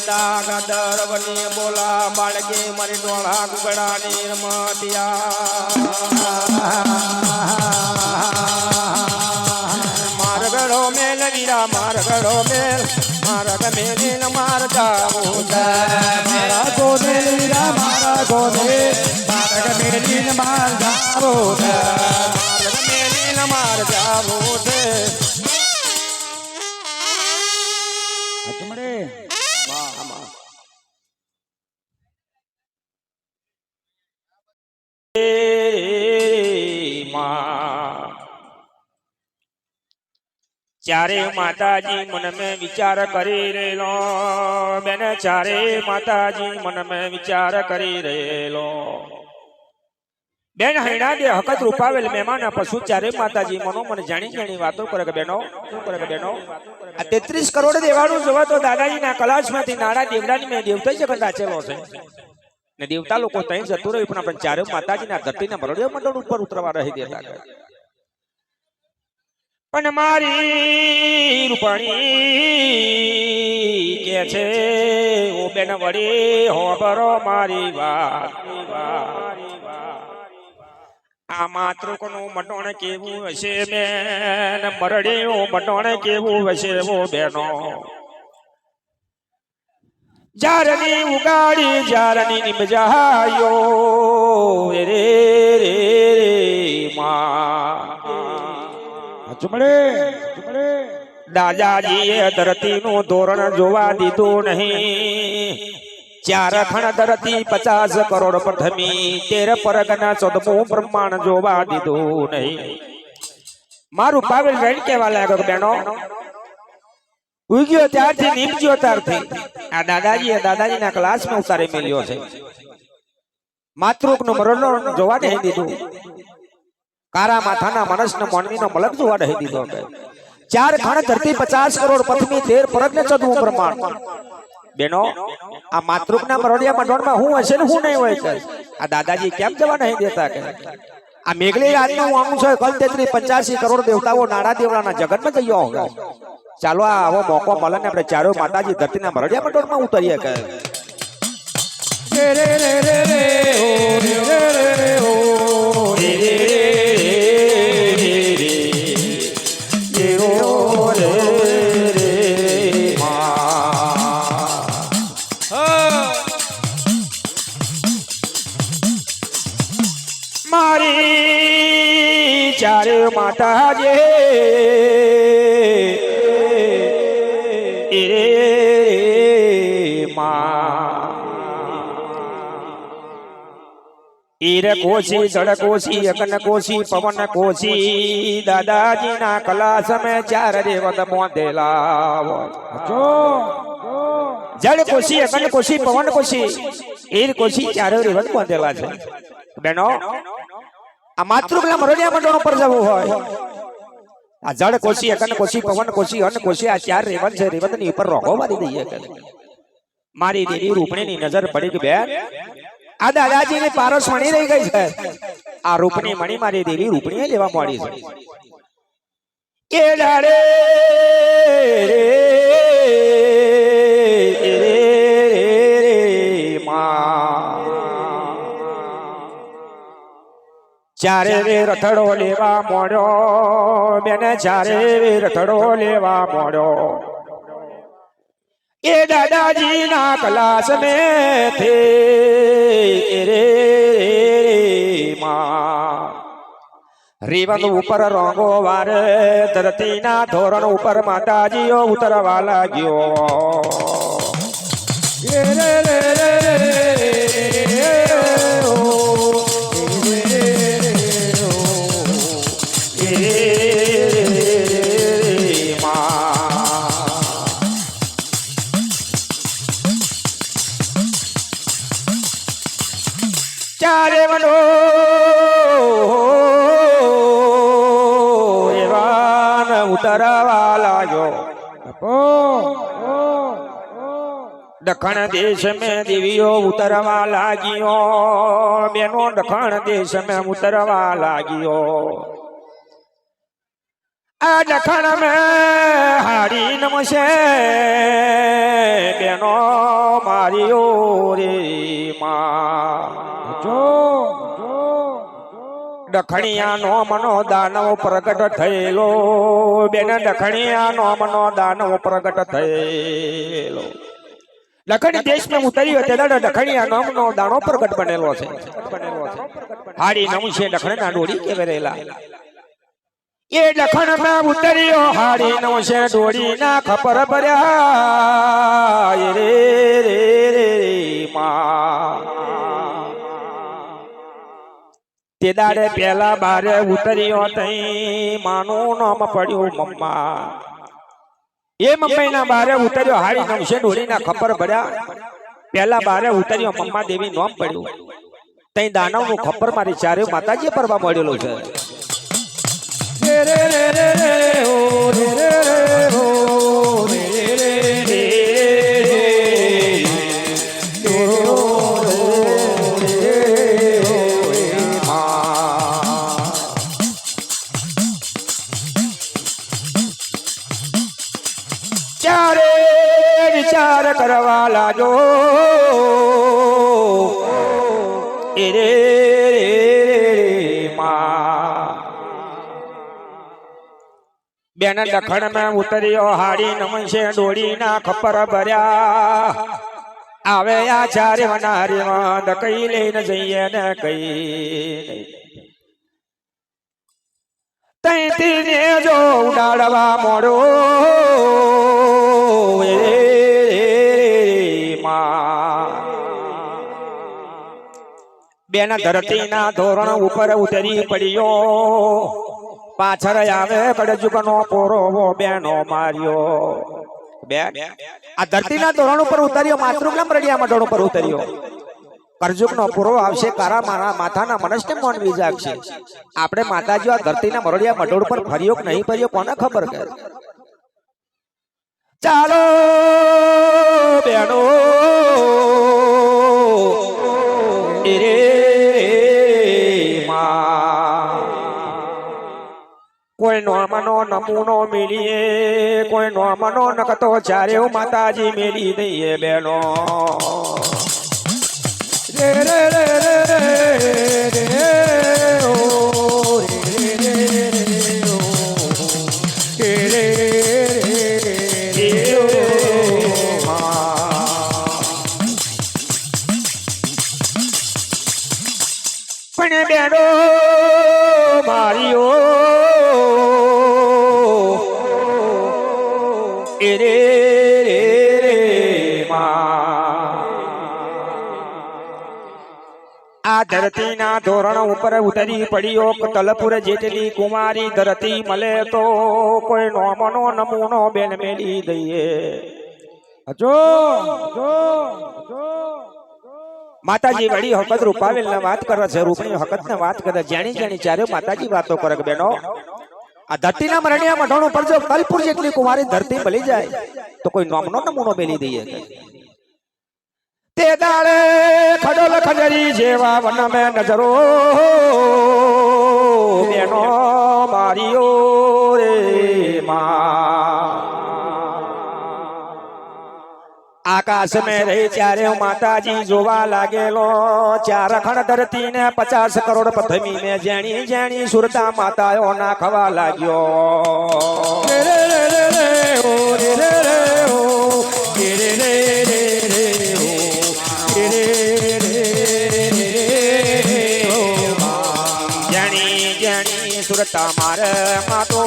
ગદા ગદર બની બોલા બાળકી મારી ડોળા ગુગડાની રમતિયા મારગડો મેલ વીરા મારગડો મેલ મારગ મેલીન માર જાવું મારા ગોને લીલા મારા ગોને મારા મેલીન માર જાવો મારગ મેલીન માર જાવું ચારે માતાજી મન મેં વિચાર કરી રહેલો. બેન, ચારે માતાજી મન મેં વિચાર કરી રહેલો. બેન, હૈણા દે, હકત રૂપાવેલ મહેમાન પશુ ચારે માતાજી મનો મને જાણી જાણી વાતો કરે કે બેનો, શું કરે કે બેનો? આ તેત્રીસ કરોડ દેવાનું જોવા તો દાદાજીના કલાશમાંથી નાણા દેવડાની મેં દેવતા જગત આચેલો છે. ને દેવતા લોકો ત્યાં જતું રહ્યું, પણ આપણે ચારે માતાજીના ધરતીના મરડિયા મંડળ ઉપર ઉતરવા રહી દેતા. પણ મારી રૂપાણી કે છે, ઓ બેન વડી હોબરો મારી વાત આ માતૃકનું મટોણ કેવું હશે, બેન? મરડીયું મટોણ કેવું હશે, ઓ બેનો? જારની ઉગાડી જારની નિમજાયો. રે રે રે માં. ચુમડે ચુમડે દાદાજીએ ધરતીનું ધોરણ જોવા દીધું નહીં. ચાર ખણ ધરતી પચાસ કરોડ પ્રથમી તેર પરગના ચૌદમું બ્રહ્માંડ જોવા દીધું નહીં. મારું પાવેલ વેણ કેવા લાગ્યો બેનો ઉગ્યો ત્યારથી નીપજ્યો ત્યારથી. આ દાદાજીએ દાદાજીના ક્લાસમાં ઉતારે મેલ્યો છે. માતૃકનું મરણ જોવા નહીં દીધું. કારા માથાના માણસનો મોનવીનો મલક જોવા નહીં દીધો ચાર ખણ ધરતી પચાસ કરોડ પથમી તેર પરગ ને પ્રમાણ. બેનો, આ માતૃકના મરોડિયા મંડળમાં હું હશે ને હું નહીં હોય કે આ દાદાજી કેમ જવા નહીં દેતા કે? આ મેઘલી રાજનું આમ છે કલ તેત્રી પંચ્યાસી કરોડ દેવતાઓ નાડા દેવડાના જગતમાં જઈ હોગા ચાલો આ આવો મોકો મળે ને આપણે ચારો માતાજી ધરતીના મરડિયા પટોળમાં ઉતરીએ કે મારી ચારે માતા જે ઈર કોશી જળ કોશી અગન કોશી પવન કોશી. દાદાજીના કલા સમય ચાર રેવત મોંધેલા જળ કોશી અગન કોશી પવન કોશી. ઈર કોશી ચાર રેવત મોંધેલા છે. બેનો આ માતૃકલા મરોડિયા મંડળ ઉપર જવું હોય. આ જળ કોશી અગન કોશી પવન કોશી અન કોશી આ ચાર રેવત છે રેવતની ઉપર રોગો મારી દઈએ મારી દેવી રૂપણીની નજર પડી કે બેન આ દાદાજીની પારસ મણી રહી ગઈ છે. આ રૂપની મણી મારી દેવી રૂપણીએ લેવા મળી છે. એ ડાળે રે રે રે રે માં. ચારે રે રથડો લેવા મોડ્યો બેને જ્યારે રે રથડો લેવા મોડ્યો એ દાદાજી ના કલાસ મે થે. રે રીવન ઉપર રોંગો વાર ધરતીના ધોરણ ઉપર માતાજીઓ ઉતરવા લાગ્યો. દખણ દેશ મેં દેવીઓ ઉતરવા લાગ્યો. બેનો દખણ દેશ મેં ઉતરવા લાગ્યો. આ દખણ મેં હારી નમશે બેનો મારીઓ રે માં. જો. દખણિયાનો મનો દાનવ પ્રગટ થયેલો. બેન દખણિયાનો મનો દાનવ પ્રગટ થયેલો. દખણી દેશમાં ઉતર્યો તે દાડા દખણિયા નામનો દાણો પ્રગટ બનેલો છે. હાડી નામ છે દખણના ડોળી કે કેવરેલા એ લખણમાં ઉતર્યો હાડી નો છે ડોળી ના ખબર ભર્યા રે રે રે તે દાડે પેલા બારે ઉતર્યો તઈ, માનું નામ પડ્યું મમ્મા. એ મમ્મી ના બારે ઉતર્યો, હારી નમશે ડોળીના ખપર ભર્યા. પેલા બારે ઉતર્યો, મમ્મા દેવી નોમ પડ્યું. તઈ દાનવનું ખપર મારી ચારે માતાજી પરવા મળેલો છે. રે રે રે રે ઓ રે રે વિચાર કરવા લાજો. એ રે બેન દખણમાં ઉતર્યો, હાડી નમશે ડોળી ના ખપર ભર્યા. આવે આચાર્ય ચારે વનારી કઈ લઈને જઈએ ને કઈ તૈથી ને જો ઉડાડવા મોડો. બેન ધરતીના ધોરણ ઉપર ઉતરી પડ્યો. પાછળ આવે કડજુકનો પોરોવો બેનો માર્યો. બેન, આ ધરતીના ધોરણ ઉપર ઉતર્યો માતૃગ્રામ રડિયા મઢણ ઉપર ઉતર્યો. કરજુકનો પૂરો આવશે, કારા મારા માથાના મનસને મન વિજાગશે. આપણે માતાજી આ ધરતીના મરડિયા મઢોળ પર ફર્યો કે નહીં ફર્યો, કોને ખબર કે? ચાલો બેનો એ રે માં કોઈ નોમનો નમૂનો મેલીએ કોઈ નોમનો નકતો ચારે માતાજી મેલી દઈએ બેનો રે રે રે રે રે ધરતીના ધોરણ ઉપર ઉતરી પડ્યો તલપુર જેટલી કુમારી ધરતી મળે તો કોઈ નોમનો નમૂનો બેન મેલી દઈએ. જો જો જો માતાજી વળી હકત રૂપાવેલ ને વાત કરે છે, રૂપણી હકત ને વાત કરે જાણી જાણી ચારે માતાજી વાતો કરે બેનો. આ ધરતીના મરણિયા મઢોણું પર જો કલપુર જેટલી કુમારી ધરતી મળી જાય, તો કોઈ નોમનો નમૂનો મેલી દઈએ. તે દાડે ખડોલ ખંડરી જેવા વન મે નજરો. બેનો મારીઓ રે આકાશ મે રહી ત્યારે માતાજી જોવા લાગેલો. ચાર ખણ ધરતી ને પચાસ કરોડ પથમી મેં જેણી જેણી સુરતા માતાઓ નાખવા લાગ્યો. સુરતા મારે માતો.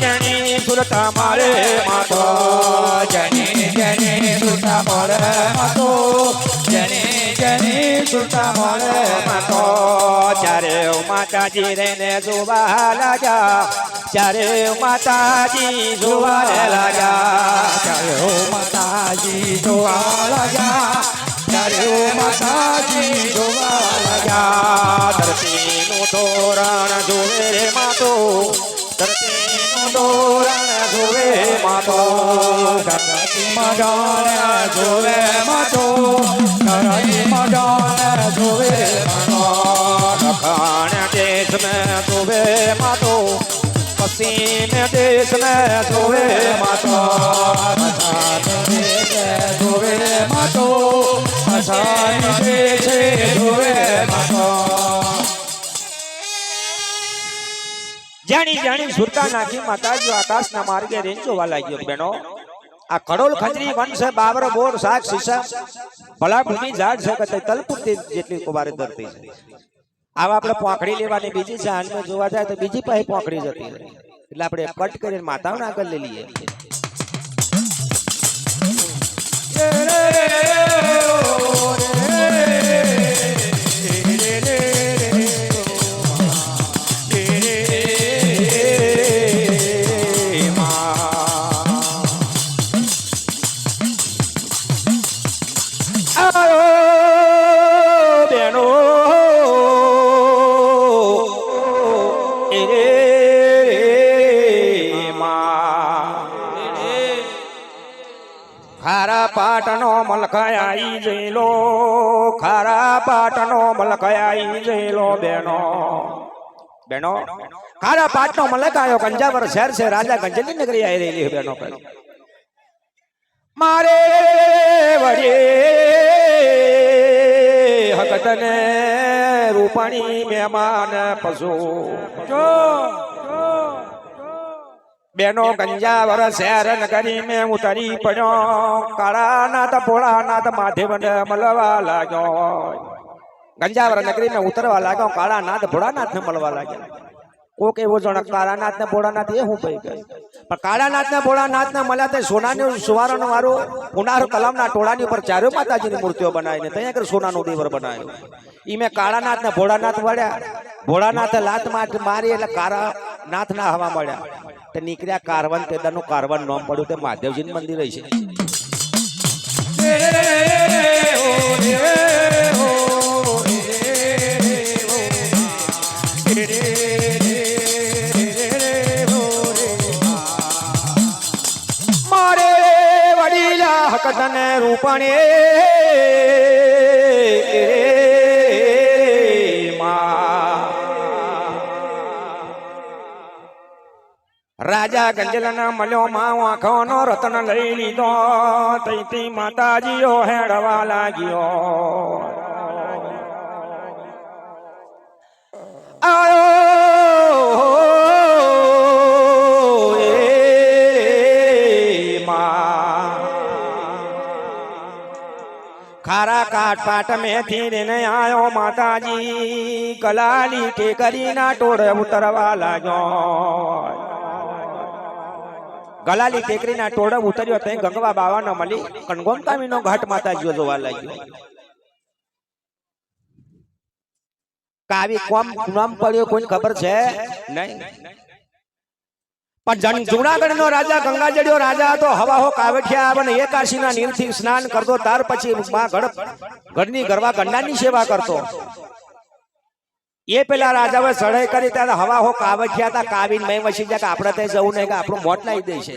જણી સુરતા મારે માતો. જણી જણી સુરતા મારે માતો. જણી જણી સુરતા મારે માતો. ચારે માતાજી રેને જોવા લાગ્યા. ચારે માતાજી જોવા લાગ્યા. ચારે માતાજી જોવા લાગ્યા. ચારે માતાજી જોવા લાગ્યા. તોરણ જોવે રે માતો, ધરતીનું ધોરણ જોવે માતો, ધરતીમાં જાણે જોવે માતો, ધરતીમાં જાણે જોવે માતો દખાણ દેશ મેં જોવે માતો, પસીન દેશ મેં જોવે માતો જોવે માતો દેશે જોવે માતો. જાણી જાણી સુરતા નાખી માતાજી આકાશના માર્ગે રેંચોવા લાગ્યો બેનો. આ કડોલ ખંજરી વન છે બાબર બોર, શાક શીશા ભલા ઝાડ છે કે તલપુરતી જેટલી કુવારે ધરતી છે. આવા આપણે પોંખડી લેવાની બીજી છે આનમાં જોવા જાય તો બીજી પાસે પોંખડી જતી એટલે આપણે કટ કરીને માતાઓને આગળ લઈ લઈએ. પાટનો મલકાઈ જઈલો બેનો. બેનો ખારા પાટનો મલકાયો કંજાવર શહેર છે, રાજા ગંજલી નગરી આવી રહેલી બેનો મારે વડે હકતને રૂપાણી મહેમાન પશુ. બેનો ગંજાવર શહેર નગરી મેં ઉતરી પડ્યો. કાળા નાથ ભોળા નાથ માધેવને મળવા લાગ્યો. ગંજાવર નગરી મેં ઉતરવા લાગ્યો, કાળાનાથ, ભોળાનાથને મળવા લાગ્યા. કોક એવો જણ કાળાનાથ ને ભોળાનાથ એ હું ભાઈ ગઈ પણ કાળાનાથ ને ભોળાનાથ ને મળ્યા તે સોનાનું સુવારણ વાળું પુનાર કલામના ટોળાની ઉપર ચારે માતાજીની મૂર્તિઓ બનાવીને ત્યાં આગળ સોનાનું દેવર બનાવ્યું. ઈ મેં કાળાનાથ ને ભોળાનાથ વળ્યા ભોળાનાથે લાત મારી એટલે કાળા નાથ ના હવા મળ્યા. તે નીકળ્યા કારવન તેદાનું કારવન નામ પડ્યું, તે મહાદેવજીનું મંદિર છે. હકતને રૂપણે રાજા ગંજલના મળ્યો માં આંખોનો રતન લઈ લીધો. તૈથી માતાજીઓ હેડવા લાગ્યો. આયો ખારા કાટ પાટ મેથી ને આયો માતાજી. કલાલી ટેકરીના ટોળે ઉતરવા લાગ્યો. ગલાલી ટેકરીના ટોળમ ઉતર્યો ત્યાં ગંગવા બાવાનો મળી. કણગોમતામીનો ઘાટ માતાજીઓ જોવા લાગ્યો. કાવી કોમ નામ પડ્યો કોઈ ખબર છે? નહીં. પણ જન જુનાગઢ નો રાજા, ગંગાજળિયો રાજા હતો હવા હો કાવઠિયા આવે ના એકાશીના નીરથી સ્નાન કરતો, ત્યાર પછી માં ગઢ ગઢની ગરવા ગંડાની સેવા કરતો. એ પેલા રાજાએ સડાઈ કરી, ત્યારે હવા હો કાવઠિયા હતા, કાવીન મય વસી જાય કે આપણે ત્યાં જવું નહીં, કે આપણું મોટ લાવી દે છે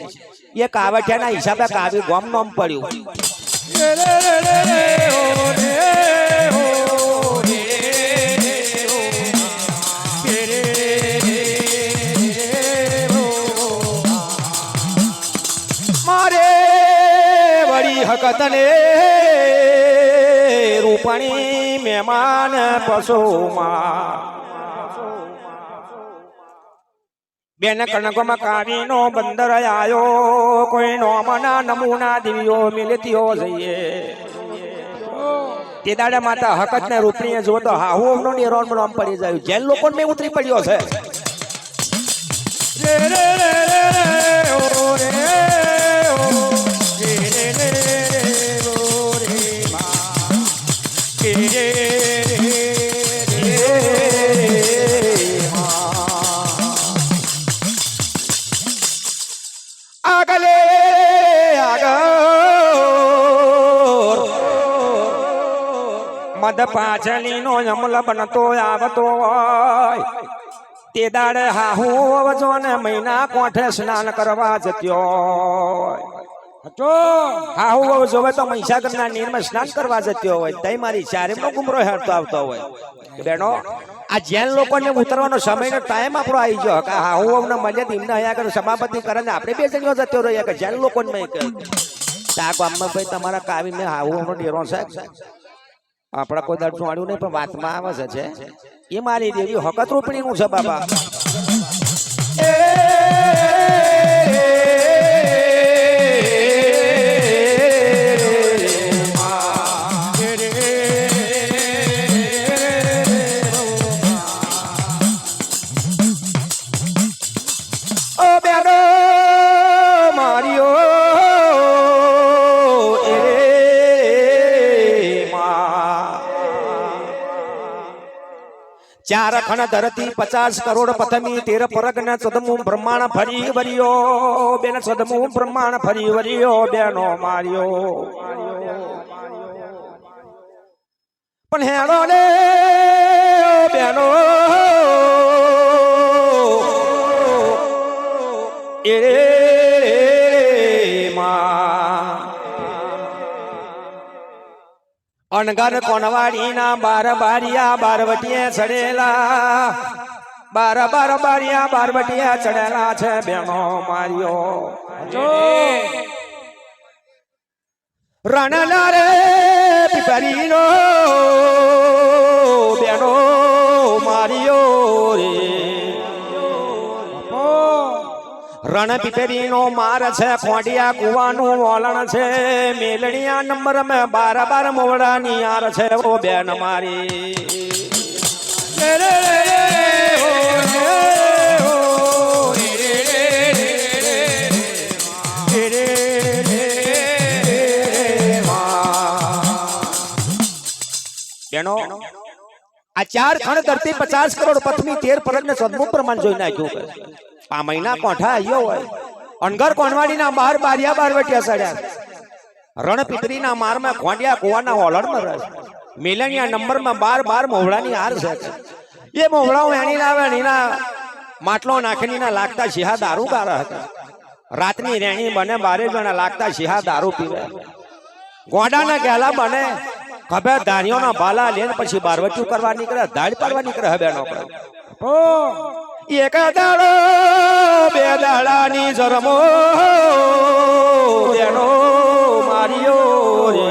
એ કાવઠિયાના હિસાબે કાવી ગોમ નોમ પડ્યું. વળી રૂપણી મહેમાન પશુમાં. બેન કણકમાં કાવીનો બંદર આયો કોઈ નોમના નમૂના દિવ્યો મિલતીઓ જઈએ. તે દાડે માતા હકત ને રૂપણીએ જો તો હાહુ નો નામ પડી જાય. જેલ લોકો મેં ઉતરી પડ્યો છે. આગલે મદ પાછલીનો અમલ બનતો આવતો હોય. તે દાડે હાહુ અવજો ને મહિના કોઠે સ્નાન કરવા જત્યો હચો હાહુ અવજો તો મહીસાગરના નીરમાં સ્નાન કરવા જત્યો હોય. તઈ મારી ચારે ગુમરો હેરતો આવતો હોય. બેનો, આ જેન લોકોને ઉતરવાનો સમયનો ટાઈમ આપણો આવી ગયો. કે હાહુ અવને મળે તો એમને અહીંયા આગળ સમાપતિ કરે ને આપણે બે જણો જતો રહીએ કે જેન લોકોને મેં તા ગામમાં ભાઈ તમારા કાવી મેં હાહુ અવનો ડેરો છે. આપણા કોઈ દર્શન વાળ્યું નહીં, પણ વાતમાં આવે છે એ મારી દેવી હકત રૂપણીનું છે, બાબા. ચાર ખણ ધરતી પચાસ કરોડ પથમી, તેર પરગ ને ચદમું બ્રહ્માંડ ફરી વરિયો. બેન સદમું બ્રહ્માંડ ફરી વરિયો, બેનો માર્યો. પણ હેણો ને બેનો. એ અણગર કોણવાડીના બાર બારિયા બારવટીએ ચડેલા. બાર બાર બારિયા બારવટીએ ચડેલા છે બેનો માર્યો રણલા રે પીપરીનો બેનો માર્યો રે. રણ પીપરીનો માર છે ખોડિયા કુવાનું વલણ છે મેલડિયા નંબર મે બાર બાર મોવડાની આર છે ઓ બેન મારી બેનો આ ચાર ખણ ધરતી પચાસ કરોડ પથમી તેર પરગ ને સદમુખ પ્રમાણ જોઈ નાખ્યું આ મહિના કોઠા આવ્યો હોય. અણગર કોણવાડીના બાર બારિયા બાર વેઠ્યા સડ્યા. રણ પીપરીના મારમાં ખોંડિયા કુવાના ઓલડમાં રહે નંબર નંબરમાં બાર બાર મોહળાની હાર છે. એ મોવડાઓ એની લાવે એના માટલો નાખીને ના લાગતા શિહા દારૂ ગારા હતા. રાતની રેણી બને બારે જણા લાગતા શિહા દારૂ પીવે ગોડાના ગેલા બને ખભે ધારીઓના ભાલા લઈને પછી બારવટીયું કરવા નીકળે દાળ પાડવા નીકળે હવે બેનો બાપો એક દાડો દાડાની જરમો બેનો માર્યો રે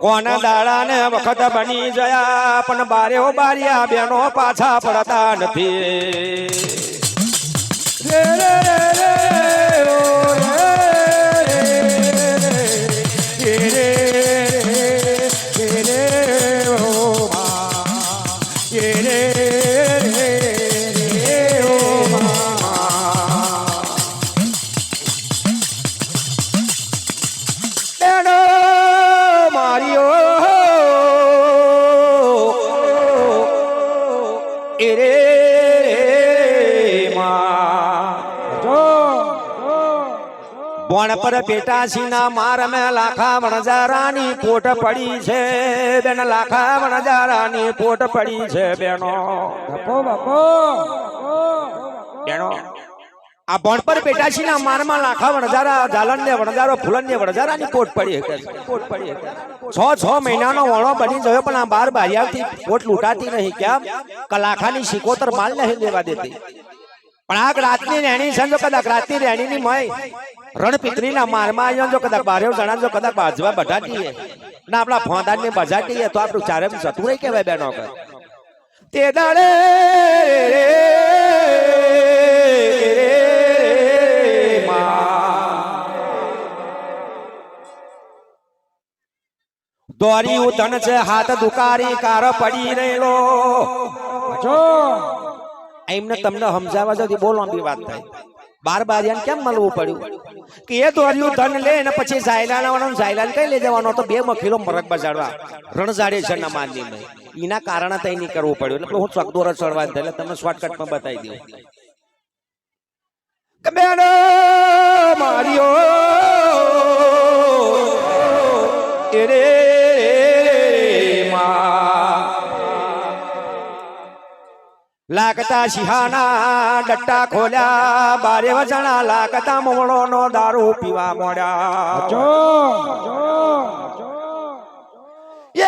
કોના દાડાને વખત બની જયા પણ બારે બારિયા બેનો પાછા પડતા નથી રે રે રે રે બોણ પેટા સીના માર મે લાખા વણજારાની પોટ પડી છે. બેન લાખા વણજારાની પોટ પડી છે બેનો. બાપો બાપો. બેનો. આ ભણ પર પેટાશીના મારમાં લાખા વણજારા જાલન ને વણજારો ફૂલન ને વણજારાની કોટ પડી હકે કોટ પડી હકે છ. છ મહિનાનો વણો બની ગયો પણ આ બાર બારિયાથી કોટ લૂંટાતી નહીં. કેમ કલાખાની સિકોતર માલ નહીં લેવા દેતી. પણ આ રાતની રેણી છે જો કદાચ રાતની રેણીની મય. રણપિત્રીના મારમાં આવ્યો જો કદાચ બારેવ જણા જો કદાચ બાજવા બટાટીએ ના આપણા ફોંદાને બજાટીએ તો આપણું ચારે જતું રહી કહેવાય બેનો કે તે દાડે દોરી ઉધન છે, હાથ દુકારી, કાર પડી રહેલો. જો. એમને તમને સમજાવવા જતી બહુ લાંબી વાત થાય. બાર બારિયાને કેમ મળવું પડ્યું? કે એ દોર્યું ધન લે ને પછી ઝાયલા લાવવાનો ઝાયલા કઈ લઈ જવાનો તો બે મખીલો મરગ બજાડવા. રણઝાડે છે ના માનની મેં. એના કારણે તઈ નહીં કરવું પડ્યું. એટલે હું ચકદોર ચડવા એટલે તમને શોર્ટકટમાં બતાવી દઉં. કે બેનો લાગતા સિંહાના ડટ્ટા ખોલ્યા બારે વજણા લાગતા મોળો નો દારૂ પીવા મોડ્યા.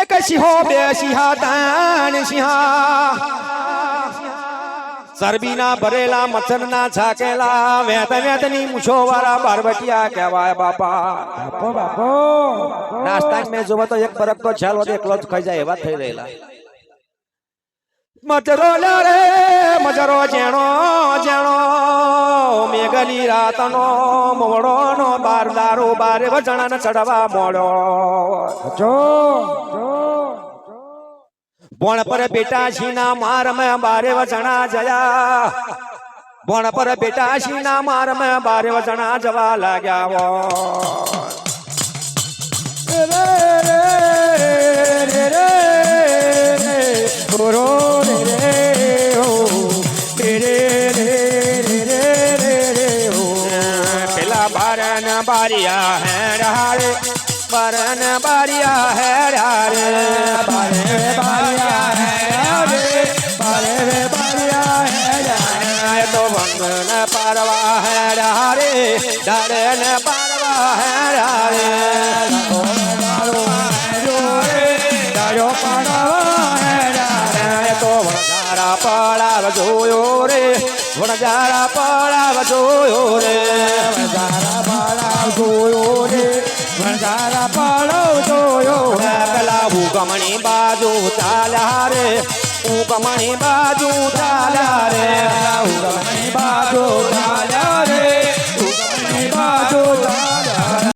એક સિંહો બે સિંહા તાણ સિંહા ચરબીના ભરેલા મચ્છરના છાકેલા વેત વેતની મૂછો વાળા બારબટિયા કહેવાય બાપા. બાપો બાપો. નાસ્તા મેં જોવો તો એક બરક તો છેલ્લો એકલો જ ખાઈ જાય એવા થઈ રહેલા. મજરો રે મજરો જેણો જેણો મેઘલી રાતનો મોડો નો બાર દારો બાર વજણા ચડવા મોડો જો ભણ પર બેટા છીના માર મેં બારે વજણા જયા ભણ પર બેટા છીના માર મેં બારે વજણા જવા લાગ્યા વો રે રે રે રે રો રે રે બારિયા હે રે બારે રે બારિયા હે રે, બારે રે બારિયા હે રે એ તો ભંગન પારવા હે રે ડરન પારવા હે રે. દાડો પાડવા હે રે, વણઝારા પડાવ જોયો રે. પડાવ જોયો રે વણઝારા પાળવ જોયો રે. પેલા ઉગમણી બાજુ ચાલ્યા રે ઉગમણી બાજુ ચાલ્યા રે. ઉગમણી બાજુ ચાલ્યા રે.